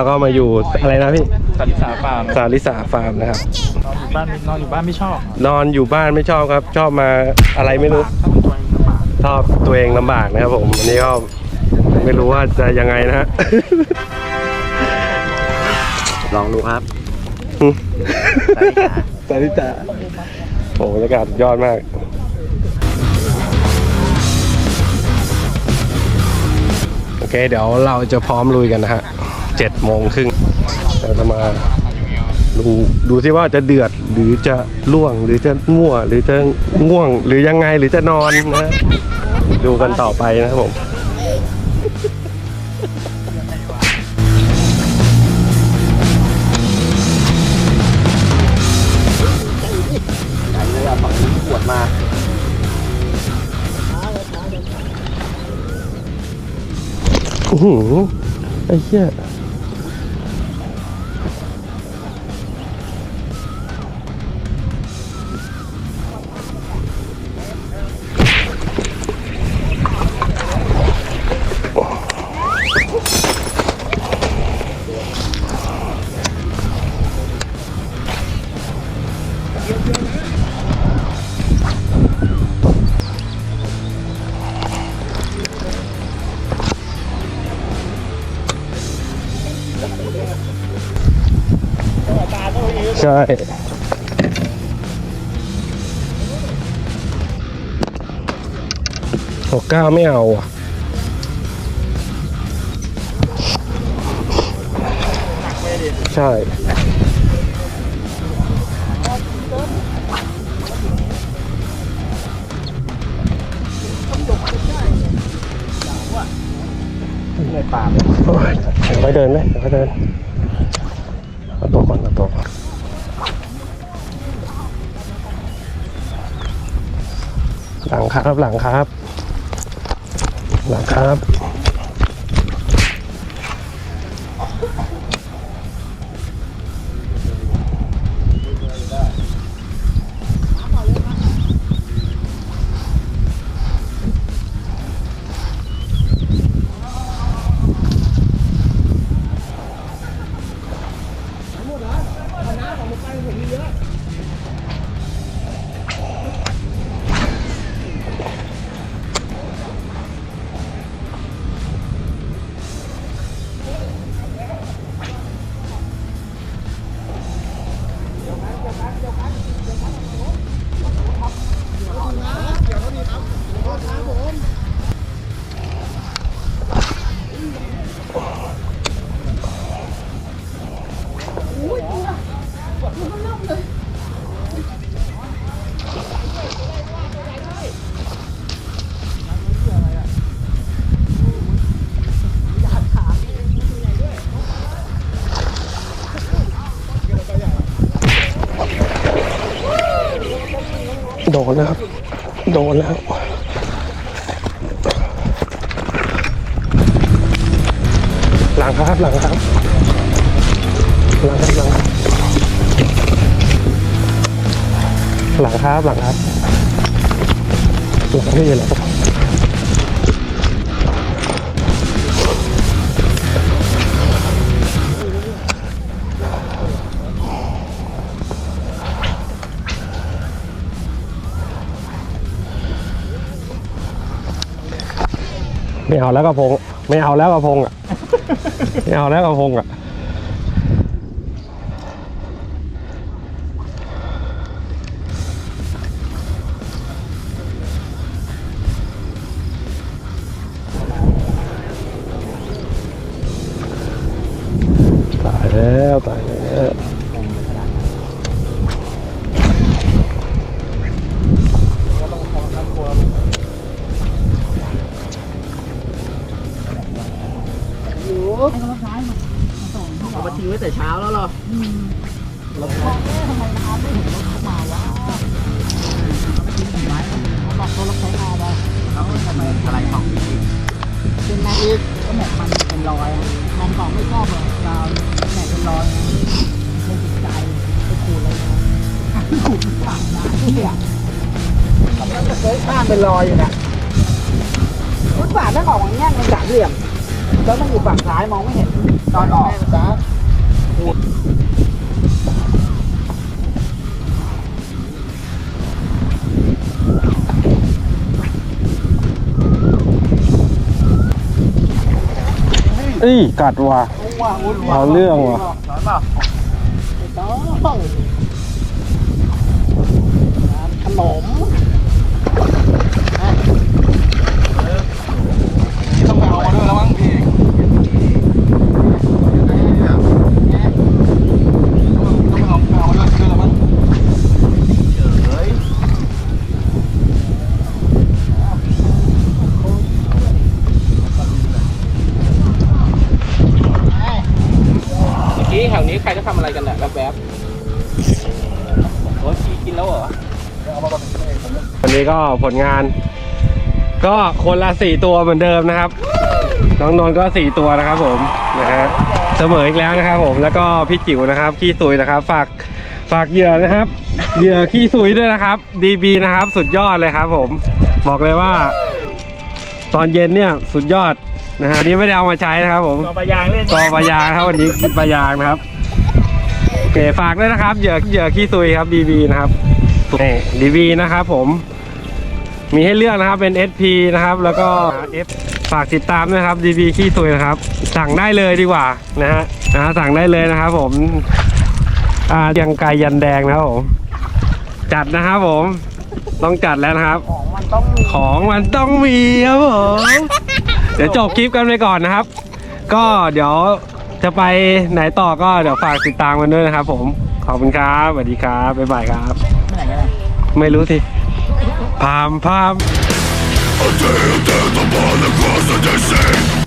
เราก็มาอยู่อะไรนะพี่สันนิษฐานฟาร์มสาริสาฟาร์มนะครับนอนอยู่บ้านนอนอยู่บ้านไม่ชอบนอนอยู่บ้านไม่ชอบครับ ชอบมาอะไรไม่รู้ชอบตัวเองลำบากชอบตัวเองลำบากนะครับผมอันนี้ก็ไม่รู้ว่าจะยังไงนะฮะ ลองดูครับสาริตาโอ้บรรยากาศสุดยอดมาก โอเค เดี๋ยวเราจะพร้อมลุยกันนะฮะ เจ็ดโมงครึ่งเราจะมาดูดูซิว่าจะเดือดหรือจะล่วงหรือจะง่วหรือจะง่วงหรือยังไงหรือจะนอนนะดูกันต่อไปนะครับผมเลยอะฝั่งนี้ขวดมาโอ้โหไอ้เหี้ย ใช่หกเก้าไม่เอาอะใช่ ในป่าโอ้ยเดี๋ยวไปเดินไหมเดี๋ยวไปเดินเอาตัวก่อนเอาตัวก่อนหลังครับหลังครับ หลังครับ โดนแล้วครับ โดนแล้วหลังครับ หลังครับ หลังครับหลังครับ หลังครับ หลังครับ หลังนี่แหละครับไม่เอาแล้วกระพง ไม่เอาแล้วกระพงอะ ไม่เอาแล้วกระพงอะ แล้วตายแล้วเอามาทิ้งไว้แต่เช้าแล้วเหรอแล้ว ขูดมันฝังนะเนี่ยมันจะเคยข้ามเป็นรอยอยู่นะฟุตบาทนั่ออกอย่างเงี้ยมันสามเหลี่ยมแล้วมันอยู่ฝั่งซ้ายมองไม่เห็นตอนออกจ้าเอ้ยกัดว่ะเอาเรื่องว่ะ สอนเปล่าไม่ต้อง นมต้องไปเอามาด้วยแล้วมั้งพี่ต้องเอาไปเอามาด้วยแล้วมั้งเฉยเมื่อกี้แถวนี้ใครจะทำอะไรกันเนี่ยแวบโอ้ยกินแล้วเหรอ วันนี้ก็ผลงาน ก็คนละสี่ตัวเหมือนเดิมนะครับ น้องนนท์ก็สี่ตัวนะครับผมนะฮะเสมออีกแล้วนะครับ ผมแล้วก็พี่จิ๋วนะครับขี้ซุยนะครับ ฝากฝากเหยื่อนะครับเหยื่อขี้ซุยด้วยนะครับ DB นะครับ สุดยอดเลยครับ ผมบอกเลยว่า ตอนเย็นเนี่ยสุดยอดนะฮะอันนี่ไม่ได้เอามาใช้นะครับ ผมตัวปลายางเล่นกอปลายางครับวันนี้กินปลายางนะครับโอเคฝากด้วยนะครับเหยื่อเหยื่อขี้ซุยครับ DB นะครับ นี่ DB นะครับผม มีให้เลือกนะครับเป็น SP นะครับ แล้วก็ F ฝากติดตามด้วยครับ DB ขี้ซุยนะครับ สั่งได้เลยดีกว่านะฮะนะฮะสั่งได้เลยนะครับผมอ่ายังไกยันแดงนะครับผมจัดนะครับผมต้องจัดแล้วนะครับ ของมันต้องมีของมันต้องมีครับผมเดี๋ยวจบคลิปกันไปก่อนนะครับ ก็เดี๋ยวจะไปไหนต่อก็เดี๋ยวฝากติดตามกันด้วยนะครับผม ขอบคุณครับสวัสดีครับบ๊ายบายครับ ไม่ไหนกันเลยไม่รู้สิพามพาม Until death upon the cross of the sin